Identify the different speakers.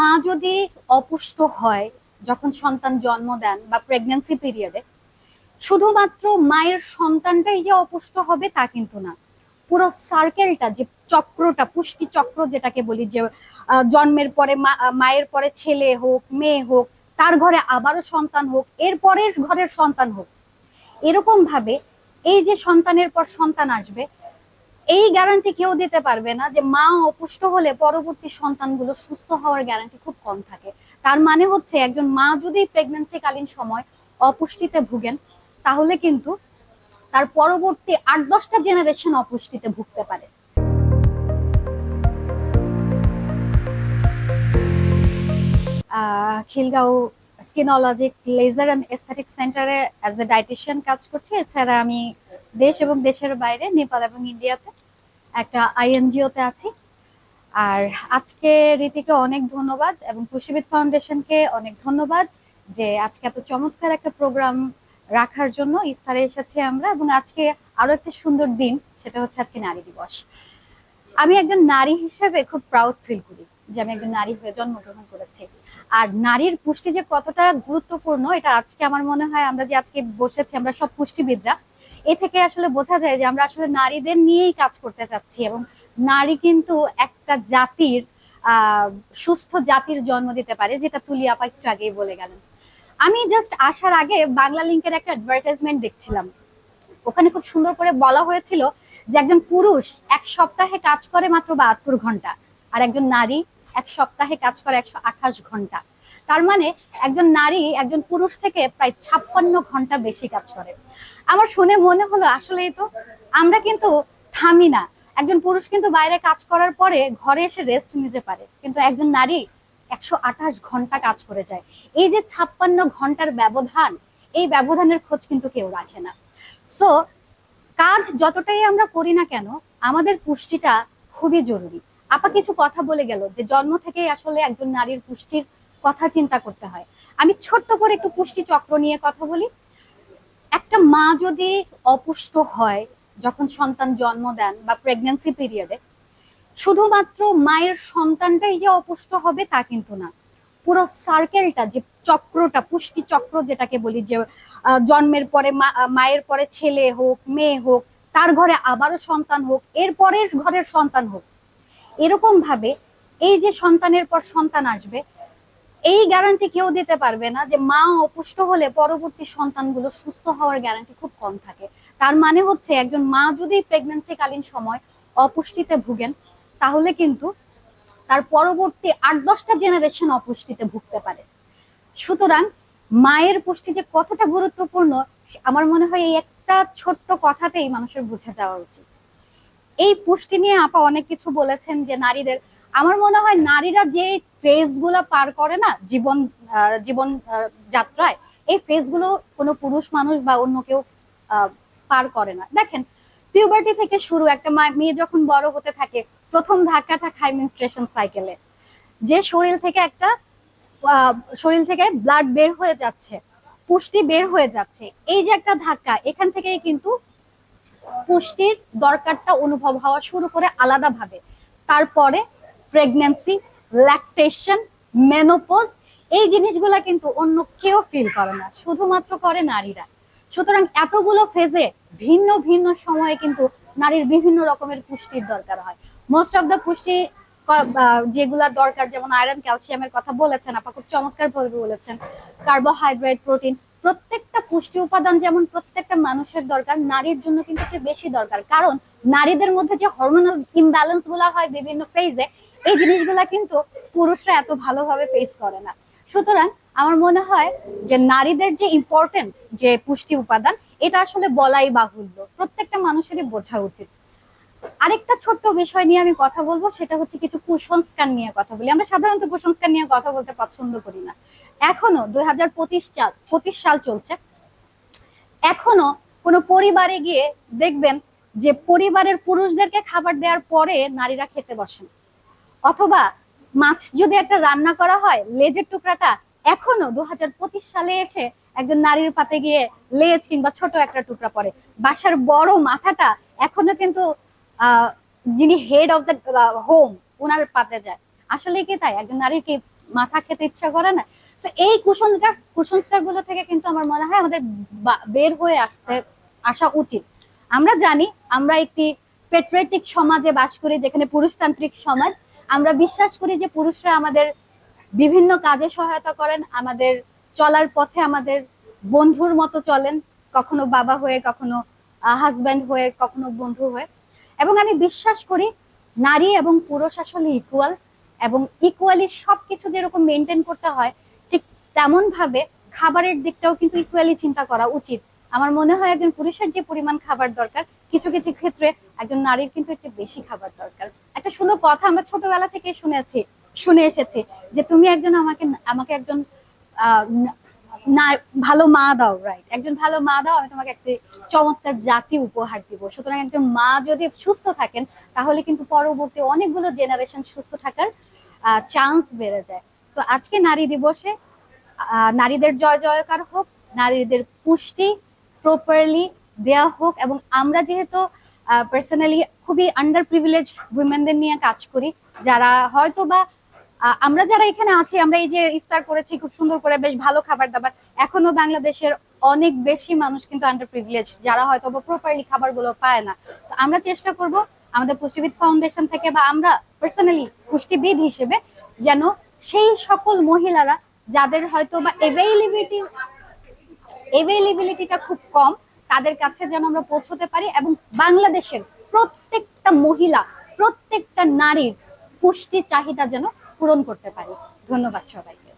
Speaker 1: মা যদি অপুষ্ট হয়, যখন সন্তান জন্ম দেন বা প্রেগন্যান্সি পিরিয়ডে শুধুমাত্র মায়ের সন্তানটাই যে অপুষ্ট হবে তা কিন্তু না। পুরো সার্কেলটা যে চক্রটা, পুষ্টি চক্র যেটাকে বলি যে জন্মের পরে মায়ের পরে ছেলে হোক, মেয়ে হোক, তার ঘরে আবারও সন্তান হোক, এর পরের ঘরের সন্তান হোক এরকম ভাবে এই যে সন্তানের পর সন্তান আসবে এই গ্যারান্টি কেউ দিতে পারবে না যে মা অপুষ্ট হলে পরবর্তী সন্তানগুলো সুস্থ হওয়ার গ্যারান্টি খুব কম থাকে। তার মানে হচ্ছে একজন মা যদি প্রেগন্যান্সি কালীন সময় অপুষ্টিতে ভুগেন, তাহলে কিন্তু তার পরবর্তী আট দশটা জেনারেশন অপুষ্টিতে ভুগতে পারে। Khilgaon skinologic laser and aesthetic সেন্টারে অ্যাজ এ ডাইটিশিয়ান কাজ করছি। এছাড়া আমি দেশ এবং দেশের বাইরে, নেপাল এবং ইন্ডিয়াতে একটা আইএনজিওতে আছি। আর আজকে রীতিকে অনেক ধন্যবাদ এবং পুষ্টিবিদ ফাউন্ডেশনকে অনেক ধন্যবাদ যে আজকে এত চমৎকার একটা প্রোগ্রাম রাখার জন্য ইফতারে এসেছি আমরা এবং আজকে আরও একটা সুন্দর দিন, সেটা হচ্ছে আজকে নারী দিবস। আমি একজন নারী হিসেবে খুব প্রাউড ফিল করি যে আমি একজন নারী হয়ে জন্মগ্রহণ করেছি। আর নারীর পুষ্টি যে কতটা গুরুত্বপূর্ণ, এটা আজকে আমার মনে হয় আমরা যে আজকে বসেছি, আমরা সব পুষ্টিবিদরা এ থেকে আসলে বোঝা যায় যে আমরা আসলে নারীদের নিয়েই কাজ করতে চাচ্ছি এবং নারী কিন্তু একটা জাতির সুস্থ জাতির জন্ম দিতে পারে, যেটা তুলি আপা একটু আগেই বলে গেলেন। আমি জাস্ট আসার আগে বাংলা লিঙ্কের একটা অ্যাডভার্টাইজমেন্ট দেখছিলাম। ওখানে খুব সুন্দর করে বলা হয়েছিল যে একজন পুরুষ এক সপ্তাহে কাজ করে মাত্র বাহাত্তর ঘণ্টা আর একজন নারী এক সপ্তাহে কাজ করে একশো আঠাশ ঘণ্টা। তার মানে একজন নারী, একজন পুরুষ থেকে প্রায় ছাপ্পান্ন ঘণ্টা বেশি কাজ করে। আমার শুনে মনে হলো আসলেই তো আমরা কিন্তু থামি না। একজন পুরুষ কিন্তু বাইরে কাজ করার পরে ঘরে এসে রেস্ট নিতে পারে। কিন্তু একজন নারী একশো আঠাশ ঘণ্টা কাজ করে যায়। এই যে ছাপ্পান্ন ঘণ্টার ব্যবধান, এই ব্যবধানের খোঁজ কিন্তু কেউ রাখে না। সো কাজ যতটাই আমরা করি না কেন, আমাদের পুষ্টিটা খুবই জরুরি। আপা কিছু কথা বলে গেল যে জন্ম থেকেই আসলে একজন নারীর পুষ্টির কথা চিন্তা করতে হয়। আমি ছোট্ট করে একটু পুষ্টি চক্র নিয়ে কথা বলি। একটা মা যদি অপুষ্ট হয়, যখন সন্তান জন্ম দেন বা প্রেগন্যান্সি পিরিয়ডে শুধুমাত্র মায়ের সন্তানটাই যে অপুষ্ট হবে তা কিন্তু না। পুরো সার্কেলটা যে চক্রটা, পুষ্টি চক্র যেটাকে বলি, যে জন্মের পরে মায়ের পরে ছেলে হোক, মেয়ে হোক, তার ঘরে আবারও সন্তান হোক, এর পরের ঘরের সন্তান হোক এরকম ভাবে এই যে সন্তানের পর সন্তান আসবে এই গ্যারান্টি কেউ দিতে পারবে না যে মা অপুষ্ট হলে পরবর্তী সন্তানগুলো সুস্থ হওয়ার গ্যারান্টি খুব কম থাকে। তার মানে হচ্ছে একজন মা যদি প্রেগন্যান্সি কালীন সময় অপুষ্টিতে ভুগেন, তাহলে কিন্তু তার পরবর্তী আট দশটা জেনারেশন অপুষ্টিতে ভুগতে পারে। সুতরাং মায়ের পুষ্টি যে কতটা গুরুত্বপূর্ণ, আমার মনে হয় এই একটা ছোট্ট কথাতেই মানুষের বুঝে যাওয়া উচিত। এই পুষ্টি নিয়ে আপা অনেক কিছু বলেছেন যে নারীদের আমার মনে হয় নারীরা যে ফেজ পার করে না, জীবন জীবন যাত্রায়, এই ফেজগুলো কোনো পুরুষ মানুষ বা অন্য কেউ পার করে না। দেখেন পিউবার্টি থেকে শুরু, একটা মেয়ে যখন বড় হতে থাকে, প্রথম ধাক্কাটা খায় মেনস্ট্রেশন সাইকেলে যে শরীর থেকে একটা শরীর থেকে ব্লাড বের হয়ে যাচ্ছে, পুষ্টি বের হয়ে যাচ্ছে, এই যে একটা ধাক্কা, এখান থেকেই কিন্তু পুষ্টির দরকারটা অনুভব হওয়া শুরু করে আলাদাভাবে। তারপরে প্রেগন্যান্সি ল্যাকটেশন মেনোপজ এই জিনিসগুলা কিন্তু অন্য কেউ ফিল করে না। শুধুমাত্র করে নারীরা। সুতরাং এতগুলো ফেজে ভিন্ন ভিন্ন সময়ে কিন্তু নারীর বিভিন্ন রকমের পুষ্টির দরকার হয়। মোস্ট অফ দ্য পুষ্টি যেগুলা দরকার, যেমন আয়রন ক্যালসিয়ামের কথা বলেছেন, আপা খুব চমৎকার ভাবে বলেছেন। কার্বোহাইড্রেট প্রোটিন প্রত্যেকটা পুষ্টি উপাদান যেমন প্রত্যেকটা মানুষের দরকার, নারীর জন্য কিন্তু একটু বেশি দরকার। কারণ নারীদের মধ্যে যে হরমোনাল ইমব্যালেন্সগুলা হয় বিভিন্ন ফেজে এই জিনিসগুলা কিন্তু পুরুষরা এত ভালোভাবে ফেস করে না। সুতরাং আমার মনে হয় যে নারীদের যে ইম্পর্টেন্ট যে পুষ্টি উপাদান, এটা আসলে বলাই বাহুল্য। প্রত্যেকটা মানুষেরই বোঝা উচিত। আরেকটা ছোট্ট বিষয় নিয়ে আমি কথা বলব, সেটা হচ্ছে কিছু কুসংস্কার নিয়ে কথা বলি। আমরা সাধারণত কুসংস্কার নিয়ে কথা বলতে পছন্দ করি না। এখনও দুই হাজার পঁচিশ সাল পঁচিশ সাল চলছে। এখনও কোনো পরিবারে গিয়ে দেখবেন যে পরিবারের পুরুষদেরকে খাবার দেওয়ার পরে নারীরা খেতে বসেন অথবা মাছ যদি একটা রান্না করা হয়, লেজের টুকরাটা এখনও দু সালে এসে একজন নারীর পাতে গিয়ে লেজ কিংবা ছোট একটা টুকরা পড়ে। বাসার বড় মাথাটা এখনও কিন্তু যিনি হেড অফ দ্য হোম ওনার পাতে যায়। আসলে কি তাই? একজন নারীর কি মাথা খেতে ইচ্ছা করে না? তো এই কুসংস্কার কুসংস্কারগুলো থেকে কিন্তু আমার মনে হয় আমাদের বের হয়ে আসতে, আসা উচিত। আমরা জানি, আমরা একটি পেট্রিয়টিক সমাজে বাস করি, যেখানে পুরুষতান্ত্রিক সমাজ আমরা বিশ্বাস করি যে পুরুষরা আমাদের বিভিন্ন কাজে সহায়তা করেন, আমাদের চলার পথে আমাদের বন্ধুর মতো চলেন, কখনো বাবা হয়ে, কখনো হাজব্যান্ড হয়ে, কখনো বন্ধু হয়ে। এবং আমি বিশ্বাস করি নারী এবং পুরুষ আসলে ইকুয়াল এবং ইকুয়ালি সবকিছু যেরকম মেনটেন করতে হয়, ঠিক তেমন ভাবে খাবারের দিকটাও কিন্তু ইকুয়ালি চিন্তা করা উচিত। আমার মনে হয় একজন পুরুষের যে পরিমাণ খাবার দরকার, কিছু কিছু ক্ষেত্রে একজন নারীর কিন্তু একটু বেশি খাবার দরকার। একটা সুন্দর কথা আমরা ছোটবেলা থেকে শুনেছি, শুনে এসেছি যে তুমি একজন আমাকে আমাকে একজন না- ভালো মা দাও রাইট একজন ভালো মা দাও, আমি তোমাকে একটি চমৎকার জাতি উপহার দিব। সুতরাং একজন মা যদি সুস্থ থাকেন, তাহলে কিন্তু পরবর্তী অনেকগুলো জেনারেশন সুস্থ থাকার চান্স বেড়ে যায়। তো আজকে নারী দিবসে নারীদের জয় জয়কার হোক, নারীদের পুষ্টি প্রপারলি দেয়া হোক এবং আমরা যেহেতু পার্সোনালি খুবই আন্ডার প্রিভিলেজ উইমেনদের নিয়ে কাজ করি, যারা হয়তো বা আমরা যারা এখানে আছি, আমরা এই যে ইফতার করেছি, খুব সুন্দর করে বেশ ভালো খাবার দাবার, এখনও বাংলাদেশের অনেক বেশি মানুষ কিন্তু আন্ডার প্রিভিলেজ যারা হয়তো বা প্রপারলি খাবারগুলো পায় না। তো আমরা চেষ্টা করব আমাদের পুষ্টিবিদ ফাউন্ডেশন থেকে বা আমরা পার্সোনালি পুষ্টিবিদ হিসেবে যেন সেই সকল মহিলারা যাদের হয়তো বা এভেইলিবিলিটি এভেইলেবিলিটিটা খুব কম। তাদের কাছে যেন আমরা পৌঁছতে পারি এবং বাংলাদেশের প্রত্যেকটা মহিলা, প্রত্যেকটা নারীর পুষ্টি চাহিদা যেন পূরণ করতে পারি। ধন্যবাদ সবাইকে।